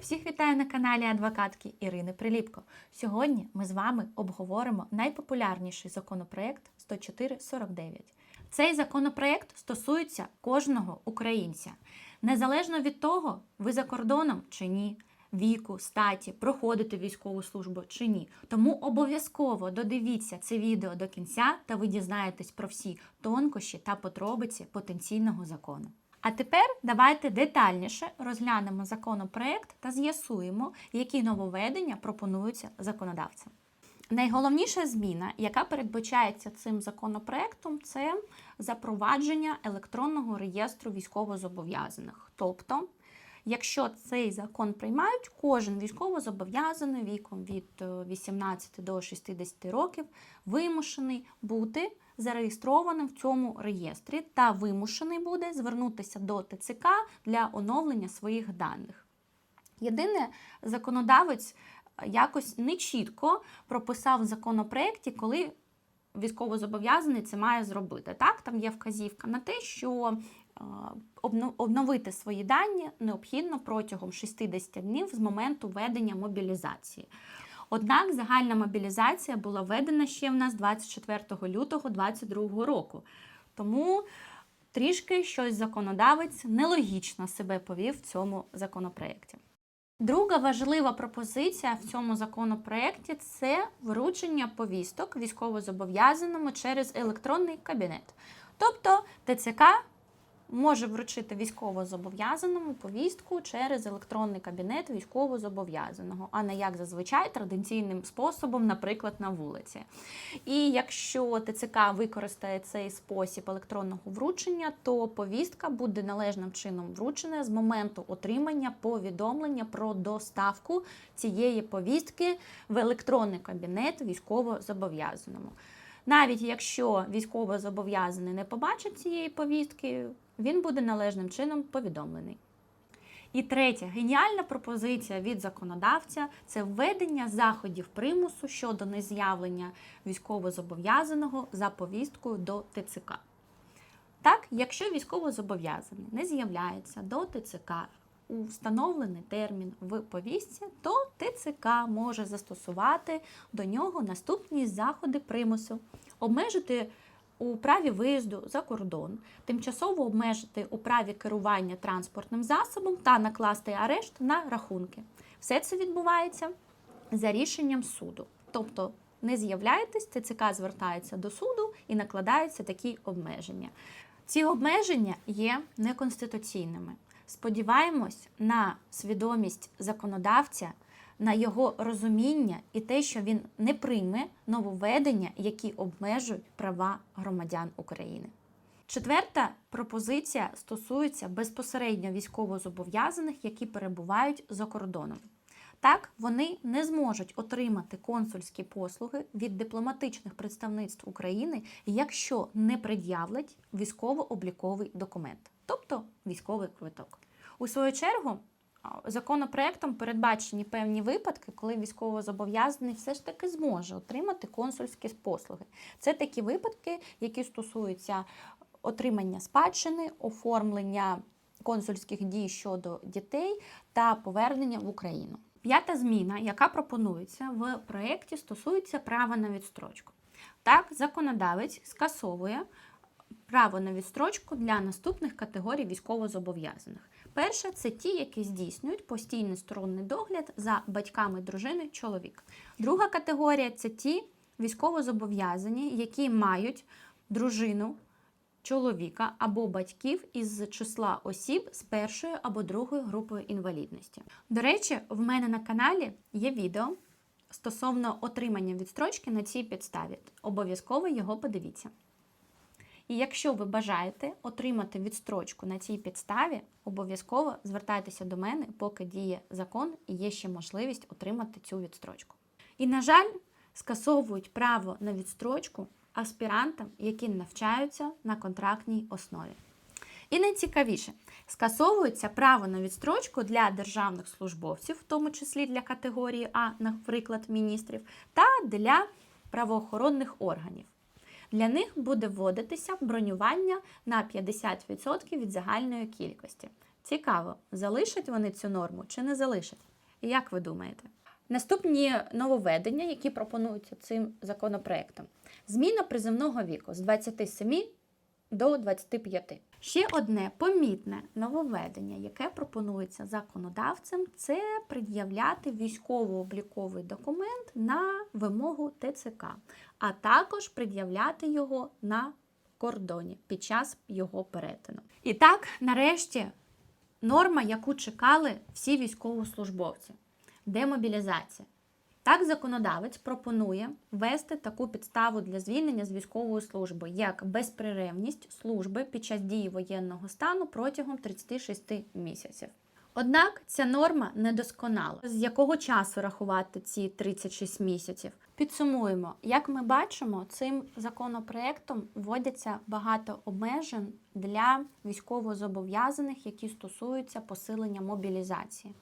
Всіх вітаю на каналі адвокатки Ірини Приліпко. Сьогодні ми з вами обговоримо найпопулярніший законопроект 10449. Цей законопроект стосується кожного українця, незалежно від того, ви за кордоном чи ні, віку, статі, проходите військову службу чи ні. Тому обов'язково додивіться це відео до кінця, та ви дізнаєтесь про всі тонкощі та подробиці потенційного закону. А тепер давайте детальніше розглянемо законопроект та з'ясуємо, які нововведення пропонуються законодавцям. Найголовніша зміна, яка передбачається цим законопроектом, це запровадження електронного реєстру військовозобов'язаних. Тобто, якщо цей закон приймають, кожен військовозобов'язаний віком від е, 18 до 60 років вимушений бути зареєстрованим в цьому реєстрі та вимушений буде звернутися до ТЦК для оновлення своїх даних. Єдине, законодавець е, якось нечітко прописав в законопроекті, коли військовозобов'язаний це має зробити. Так, там є вказівка на те, що е, обновити свої дані необхідно протягом 60 днів з моменту введення мобілізації. Однак загальна мобілізація була введена ще в нас 24 лютого 2022 року. Тому трішки щось законодавець нелогічно себе повів в цьому законопроекті. Друга важлива пропозиція в цьому законопроекті це вручення повісток військовозобов'язаному через електронний кабінет. Тобто ТЦК може вручити військовозобов'язаному повістку через електронний кабінет військовозобов'язаного, а не як зазвичай традиційним способом, наприклад, на вулиці. І якщо ТЦК використає цей спосіб електронного вручення, то повістка буде належним чином вручена з моменту отримання повідомлення про доставку цієї повістки в електронний кабінет військовозобов'язаному. Навіть якщо військовозобов'язаний не побачить цієї повістки, він буде належним чином повідомлений. І третя геніальна пропозиція від законодавця це введення заходів примусу щодо нез'явлення військовозобов'язаного за повісткою до ТЦК. Так, якщо військовозобов'язаний не з'являється до ТЦК у встановлений термін в повістці, то ТЦК може застосувати до нього наступні заходи примусу, обмежити у праві виїзду за кордон, тимчасово обмежити у праві керування транспортним засобом та накласти арешт на рахунки. Все це відбувається за рішенням суду. Тобто не з'являєтесь, ТЦК звертається до суду і накладаються такі обмеження. Ці обмеження є неконституційними. Сподіваємось на свідомість законодавця, на його розуміння і те, що він не прийме нововведення, які обмежують права громадян України. Четверта пропозиція стосується безпосередньо військовозобов'язаних, які перебувають за кордоном. Так, вони не зможуть отримати консульські послуги від дипломатичних представництв України, якщо не пред'являть військово-обліковий документ, тобто військовий квиток. У свою чергу, законопроектом передбачені певні випадки, коли військовозобов'язаний все ж таки зможе отримати консульські послуги. Це такі випадки, які стосуються отримання спадщини, оформлення консульських дій щодо дітей та повернення в Україну. П'ята зміна, яка пропонується в проєкті, стосується права на відстрочку. Так, законодавець скасовує право на відстрочку для наступних категорій військовозобов'язаних. Перше це ті, які здійснюють постійний сторонний догляд за батьками дружини чоловік. Друга категорія це ті військовозобов'язані, які мають дружину чоловіка або батьків із числа осіб з першої або другої групою інвалідності. До речі, в мене на каналі є відео стосовно отримання відстрочки на цій підставі. Обов'язково його подивіться. І якщо ви бажаєте отримати відстрочку на цій підставі, обов'язково звертайтеся до мене, поки діє закон і є ще можливість отримати цю відстрочку. І, на жаль, скасовують право на відстрочку аспірантам, які навчаються на контрактній основі. І найцікавіше, скасовується право на відстрочку для державних службовців, в тому числі для категорії А, наприклад, міністрів, та для правоохоронних органів. Для них буде вводитися бронювання на 50% від загальної кількості. Цікаво, залишать вони цю норму чи не залишать? Як ви думаєте? Наступні нововведення, які пропонуються цим законопроектом: зміна приземного віку з 27 до 25. Ще одне помітне нововведення, яке пропонується законодавцем, це пред'являти військово-обліковий документ на вимогу ТЦК, а також пред'являти його на кордоні під час його перетину. І так, нарешті, норма, яку чекали всі військовослужбовці демобілізація. Так, законодавець пропонує ввести таку підставу для звільнення з військової служби, як безперервність служби під час дії воєнного стану протягом 36 місяців. Однак ця норма недосконала. З якого часу рахувати ці 36 місяців? Підсумуємо, як ми бачимо, цим законопроектом вводяться багато обмежень для військовозобов'язаних, які стосуються посилення мобілізації.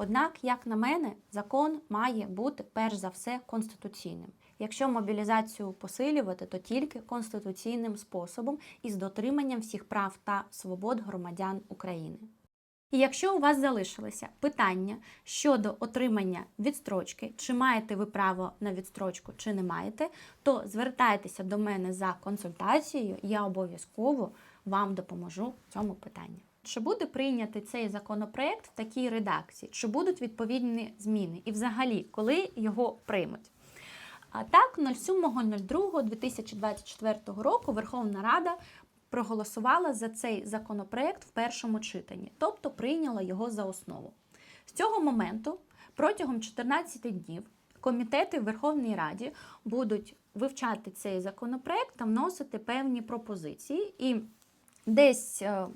Однак, як на мене, закон має бути перш за все конституційним. Якщо мобілізацію посилювати, то тільки конституційним способом і з дотриманням всіх прав та свобод громадян України. І якщо у вас залишилися питання щодо отримання відстрочки, чи маєте ви право на відстрочку, чи не маєте, то звертайтеся до мене за консультацією, я обов'язково вам допоможу в цьому питанні. Чи буде прийнятий цей законопроект в такій редакції? Чи будуть відповідні зміни? І взагалі, коли його приймуть? А так, 07.02.2024 року Верховна Рада проголосувала за цей законопроект в першому читанні, тобто прийняла його за основу. З цього моменту протягом 14 днів комітети в Верховній Раді будуть вивчати цей законопроект та вносити певні пропозиції. І десь е,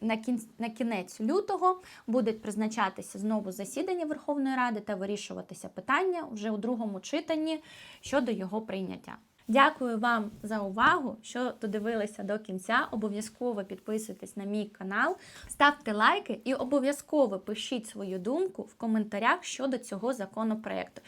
на кін- на кінець лютого будуть призначатися знову засідання Верховної Ради та вирішуватися питання вже у другому читанні щодо його прийняття. Дякую вам за увагу, що додивилися до кінця. Обов'язково підписуйтесь на мій канал, ставте лайки і обов'язково пишіть свою думку в коментарях щодо цього законопроекту.